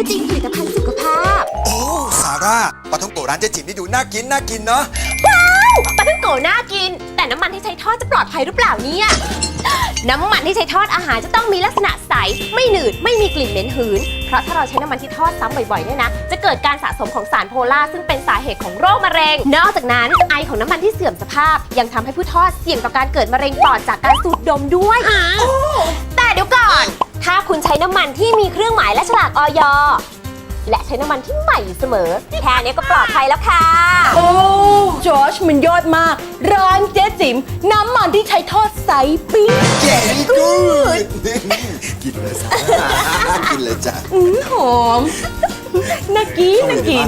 รู้จริงผลิตภัณฑ์สุขภาพ โอ้ซาร่าปลาท่องโกร้านเจ๊จิ๋มนี่ดูน่ากินน่ากินเนาะปลาท่องโกน่ากิน แต่น้ำมันที่ใช้ทอดจะปลอดภัยหรือเปล่าเนี่ยน้ำมันที่ใช้ทอดอาหารจะต้องมีลักษณะใส ไม่หนืด ไม่มีกลิ่นเหม็นหืน เพราะถ้าเราใช้น้ำมันที่ทอดซ้ำบ่อยๆเนี่ยนะ จะเกิดการสะสมของสารโพล่าซึ่งเป็นสาเหตุของโรคมะเร็ง นอกจากนั้นไอของน้ำมันที่เสื่อมสภาพ ยังทำให้ผู้ทอดเสี่ยงต่อการเกิดมะเร็งปอดจากการสูดดมด้วยแต่เดี๋ยวก่อนถ้า คุณใช้น้ำมันที่มีเครื่องหมายและฉลากออยและใช้น้ำมันที่ใหม่อยู่เสมอ แค่นี้ก็ปลอดภัยแล้วค่ะ โอ้จอชมันยอดมาก ร้านเจ๊จิ๋มน้ำมันที่ใช้ทอดไซส์ปิ้งแก่กูดกินเลยซาร่ากินเลยจ้ะอื้อหอมน่ากินน่ากิน